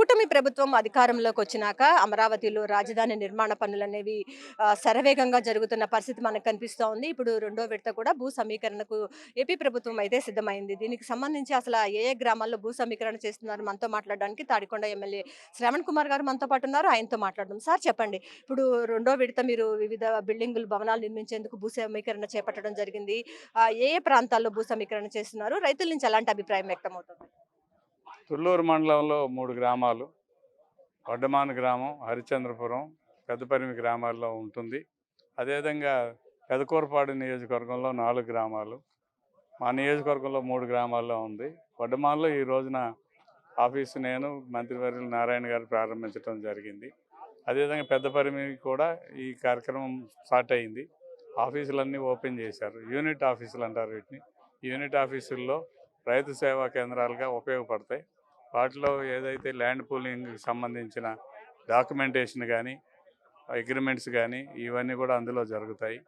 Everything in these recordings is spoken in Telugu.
కూటమి ప్రభుత్వం అధికారంలోకి వచ్చినాక అమరావతిలో రాజధాని నిర్మాణ పనులు అనేవి శరవేగంగా జరుగుతున్న పరిస్థితి మనకు కనిపిస్తూ ఉంది ఇప్పుడు రెండో విడత కూడా భూ సమీకరణకు ఏపీ ప్రభుత్వం అయితే సిద్ధమైంది. దీనికి సంబంధించి అసలు ఏ ఏ గ్రామాల్లో భూ సమీకరణ చేస్తున్నారు మనతో మాట్లాడడానికి తాడికొండ ఎమ్మెల్యే శ్రవణ్ కుమార్ గారు మనతో పాటు ఉన్నారు. ఆయనతో మాట్లాడడం సార్ చెప్పండి. ఇప్పుడు రెండో విడత మీరు వివిధ బిల్డింగులు భవనాలు నిర్మించేందుకు భూ సమీకరణ చేపట్టడం జరిగింది. ఏ ఏ ప్రాంతాల్లో భూ సమీకరణ చేస్తున్నారు? రైతుల నుంచి ఎలాంటి అభిప్రాయం వ్యక్తమవుతుంది? తుళ్ళూరు మండలంలో మూడు గ్రామాలు. వడ్డమాన గ్రామం హరిచంద్రపురం పెద్దపరిమి గ్రామాల్లో ఉంటుంది. అదేవిధంగా పెదకూరపాడు నియోజకవర్గంలో నాలుగు గ్రామాలు. మా నియోజకవర్గంలో మూడు గ్రామాల్లో ఉంది. వడ్డమాన్లో ఈ రోజున ఆఫీసు నేను మంత్రివర్యులు నారాయణ గారు ప్రారంభించడం జరిగింది. అదేవిధంగా పెద్దపరిమి కూడా ఈ కార్యక్రమం స్టార్ట్ అయింది. ఆఫీసులన్నీ ఓపెన్ చేశారు. యూనిట్ ఆఫీసులు అంటారు వీటిని. యూనిట్ ఆఫీసుల్లో రైతు సేవా కేంద్రాలుగా ఉపయోగపడతాయి. వాటిలో ఏదైతే ల్యాండ్ పూలింగ్కి సంబంధించిన డాక్యుమెంటేషన్ కానీ అగ్రిమెంట్స్ కానీ ఇవన్నీ కూడా అందులో జరుగుతాయి.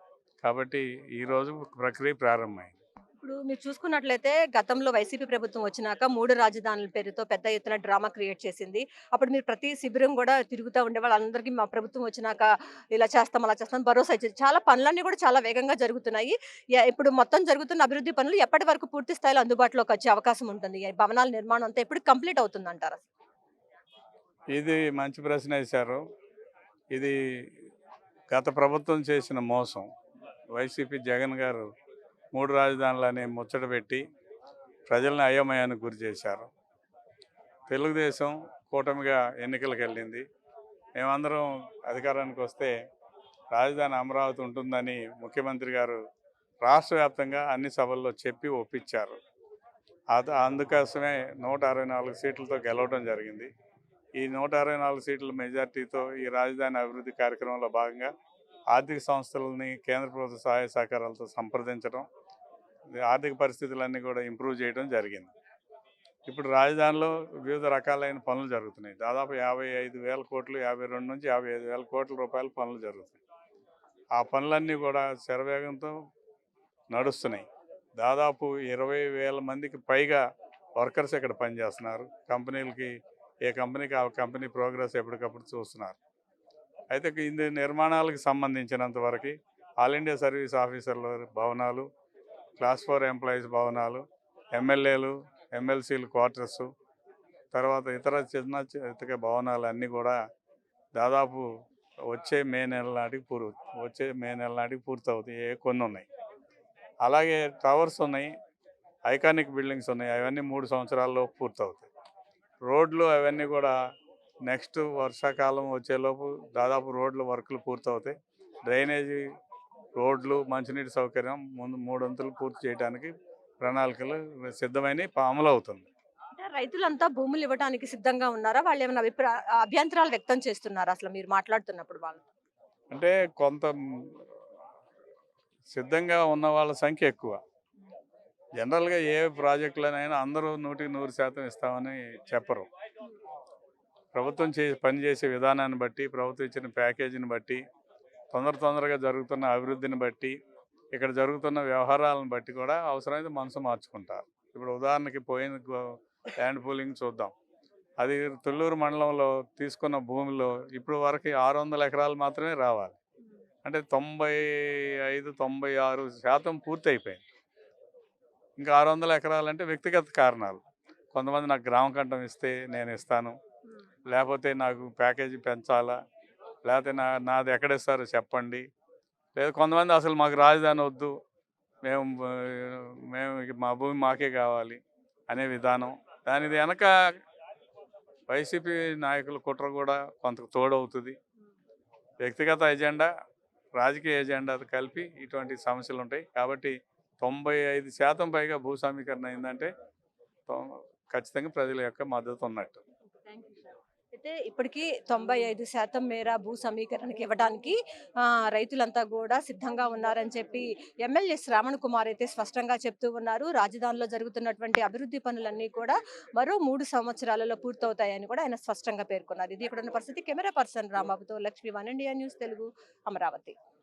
కాబట్టి ఈరోజు ప్రక్రియ ప్రారంభమైంది. ఇప్పుడు మీరు చూసుకున్నట్లయితే గతంలో వైసీపీ ప్రభుత్వం వచ్చినాక మూడు రాజధానుల పేరుతో పెద్ద ఎత్తున డ్రామా క్రియేట్ చేసింది. అప్పుడు మీరు ప్రతి శిబిరం కూడా తిరుగుతూ ఉండే వాళ్ళందరికీ మా ప్రభుత్వం వచ్చినాక ఇలా చేస్తాం అలా చేస్తాం భరోసా ఇచ్చేది. చాలా పనులన్నీ కూడా చాలా వేగంగా జరుగుతున్నాయి. యా- ఇప్పుడు మొత్తం జరుగుతున్న అభివృద్ధి పనులు ఎప్పటి వరకు పూర్తి స్థాయిలో అందుబాటులోకి వచ్చే అవకాశం ఉంటుంది? ఈ భవనాల నిర్మాణం అంతా ఎప్పుడు కంప్లీట్ అవుతుంది అంటారు ఇది మంచి ప్రశ్న వేశారు. ఇది గత ప్రభుత్వం చేసిన మోసం. వైసీపీ జగన్ గారు మూడు రాజధానులని ముచ్చట పెట్టి ప్రజల్ని అయోమయానికి గురి చేశారు. తెలుగుదేశం కూటమిగా ఎన్నికలకు వెళ్ళింది. మేమందరం అధికారానికి వస్తే రాజధాని అమరావతి ఉంటుందని ముఖ్యమంత్రి గారు రాష్ట్ర వ్యాప్తంగా అన్ని సభల్లో చెప్పి ఒప్పించారు. అందుకోసమే నూట అరవై నాలుగు సీట్లతో గెలవడం జరిగింది. ఈ నూట అరవై నాలుగు సీట్ల మెజార్టీతో ఈ రాజధాని అభివృద్ధి కార్యక్రమంలో భాగంగా ఆర్థిక సంస్థలని కేంద్ర ప్రభుత్వ సహాయ సహకారాలతో సంప్రదించడం ఆర్థిక పరిస్థితులన్నీ కూడా ఇంప్రూవ్ చేయడం జరిగింది. ఇప్పుడు రాజధానిలో వివిధ రకాలైన పనులు జరుగుతున్నాయి. దాదాపు యాభై ఐదు వేల కోట్లు యాభై రెండు నుంచి యాభై ఐదు వేల కోట్ల రూపాయల పనులు జరుగుతున్నాయి. ఆ పనులన్నీ కూడా శరవేగంతో నడుస్తున్నాయి. దాదాపు ఇరవై వేల మందికి పైగా వర్కర్స్ ఇక్కడ పనిచేస్తున్నారు. కంపెనీలకి ఏ కంపెనీకి ఆ కంపెనీ ప్రోగ్రెస్ ఎప్పటికప్పుడు చూస్తున్నారు. అయితే ఇది నిర్మాణాలకు సంబంధించినంత వరకు ఆల్ ఇండియా సర్వీస్ ఆఫీసర్ల భవనాలు క్లాస్ ఫోర్ ఎంప్లాయీస్ భవనాలు ఎమ్మెల్యేలు ఎమ్మెల్సీలు క్వార్టర్స్ తర్వాత ఇతర చిన్న ఇతక భవనాలు అన్నీ కూడా దాదాపు వచ్చే మే నెల నాటికి పూర్ వచ్చే మే నెల నాటికి పూర్తవుతాయి. ఏ కొన్ని ఉన్నాయి. అలాగే టవర్స్ ఉన్నాయి ఐకానిక్ బిల్డింగ్స్ ఉన్నాయి. అవన్నీ మూడు సంవత్సరాల్లో పూర్తవుతాయి. రోడ్లు అవన్నీ కూడా నెక్స్ట్ వర్షాకాలం వచ్చేలోపు దాదాపు రోడ్ల వర్కులు పూర్తవుతాయి. డ్రైనేజీ రోడ్లు మంచినీటి సౌకర్యం ముందు మూడొంతులు పూర్తి చేయడానికి ప్రణాళికలు సిద్ధమైన అమలు అవుతుంది. రైతులంతా భూములు ఇవ్వడానికి సిద్ధంగా ఉన్నారా? వాళ్ళు ఏమైనా అభిప్రాయ అభ్యంతరాలు వ్యక్తం చేస్తున్నారా అసలు మీరు మాట్లాడుతున్నప్పుడు వాళ్ళు అంటే కొంత సిద్ధంగా ఉన్న వాళ్ళ సంఖ్య ఎక్కువ. జనరల్గా ఏ ప్రాజెక్టులనైనా అందరూ నూటికి నూరు శాతం ఇస్తామని చెప్పరు. ప్రభుత్వం చే పనిచేసే విధానాన్ని బట్టి ప్రభుత్వం ఇచ్చిన ప్యాకేజీని బట్టి తొందర తొందరగా జరుగుతున్న అభివృద్ధిని బట్టి ఇక్కడ జరుగుతున్న వ్యవహారాలను బట్టి కూడా అవసరమైతే మనసు మార్చుకుంటారు ఇప్పుడు ఉదాహరణకి పోయిన ల్యాండ్ పూలింగ్ చూద్దాం. అది తుళ్ళూరు మండలంలో తీసుకున్న భూమిలో ఇప్పుడు వరకు ఆరు వందల ఎకరాలు మాత్రమే రావాలి. అంటే తొంభై ఐదు తొంభై ఆరు శాతం పూర్తి అయిపోయింది ఇంకా ఆరు వందల ఎకరాలు అంటే వ్యక్తిగత కారణాలు. కొంతమంది నాకు గ్రామ కంఠం ఇస్తే నేను ఇస్తాను. లేకపోతే నాకు ప్యాకేజీ పెంచాలా? లేకపోతే నా నాది ఎక్కడేస్తారో చెప్పండి? లేదు కొంతమంది అసలు మాకు రాజధాని వద్దు. మేము మేము మా భూమి మాకే కావాలి అనే విధానం. దాని వెనక వైసీపీ నాయకుల కుట్ర కూడా కొంత తోడవుతుంది. వ్యక్తిగత ఎజెండా రాజకీయ ఎజెండా కలిపి ఇటువంటి సమస్యలు ఉంటాయి. కాబట్టి తొంభై ఐదు శాతం పైగా భూ సమీకరణ అయిందంటే ఖచ్చితంగా ప్రజల యొక్క మద్దతు ఉన్నట్టు. అయితే ఇప్పటికీ తొంభై ఐదు శాతం మేర భూ సమీకరణకి ఇవ్వడానికి రైతులంతా కూడా సిద్ధంగా ఉన్నారని చెప్పి ఎమ్మెల్యే శ్రావణ్ కుమార్ అయితే స్పష్టంగా చెప్తూ ఉన్నారు. రాజధానిలో జరుగుతున్నటువంటి అభివృద్ధి పనులన్నీ కూడా మరో మూడు సంవత్సరాలలో పూర్తవుతాయని కూడా ఆయన స్పష్టంగా పేర్కొన్నారు. ఇది ఇక్కడ ఉన్న పరిస్థితి. Camera person రామాబుతో Lakshmi One India News Telugu Amaravati.